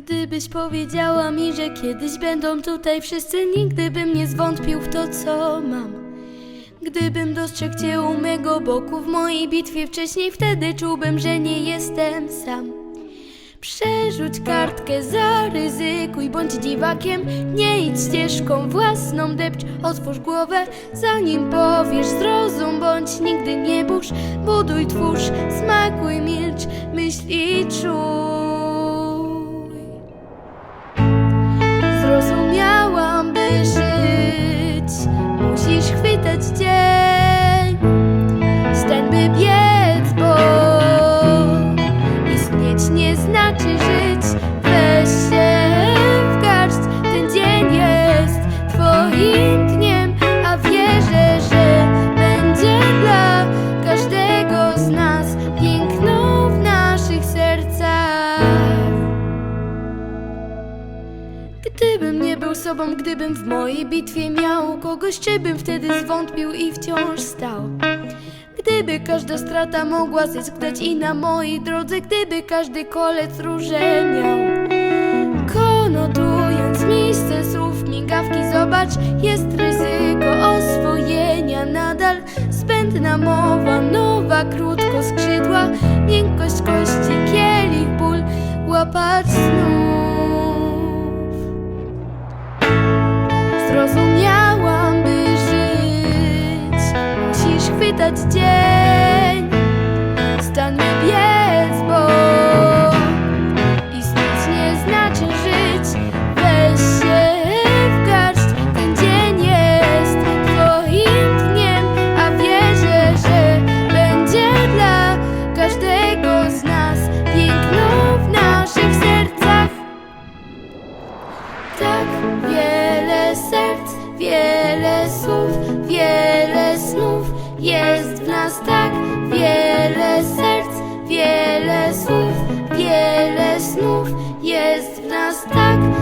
Gdybyś powiedziała mi, że kiedyś będą tutaj wszyscy, nigdy bym nie zwątpił w to, co mam. Gdybym dostrzegł cię u mego boku w mojej bitwie wcześniej, wtedy czułbym, że nie jestem sam. Przerzuć kartkę, zaryzykuj, bądź dziwakiem, nie idź ścieżką własną, depcz, otwórz głowę, zanim powiesz, zrozum, bądź nigdy nie burz, buduj, twórz, smakuj, milcz, myśl Gdybym nie był sobą, gdybym w mojej bitwie miał kogoś, czy bym wtedy zwątpił i wciąż stał? Gdyby każda strata mogła zyskać i na mojej drodze, gdyby każdy kolec róże miał. Konotując miejsce słów, migawki, zobacz, jest ryzyko oswojenia nadal. Zbędna mowa, nowa, krótko skrzydła, miękkość kości, kielich, ból, łapać przeleć dzień. Stan mi bo istnieć nie znaczy żyć. Weź się w garść, ten dzień jest twoim dniem A wierzę, że będzie dla każdego z nas Piękno w naszych sercach. Tak wiele serc, wiele nas tak wiele serc, wiele słów, wiele snów jest w nas tak.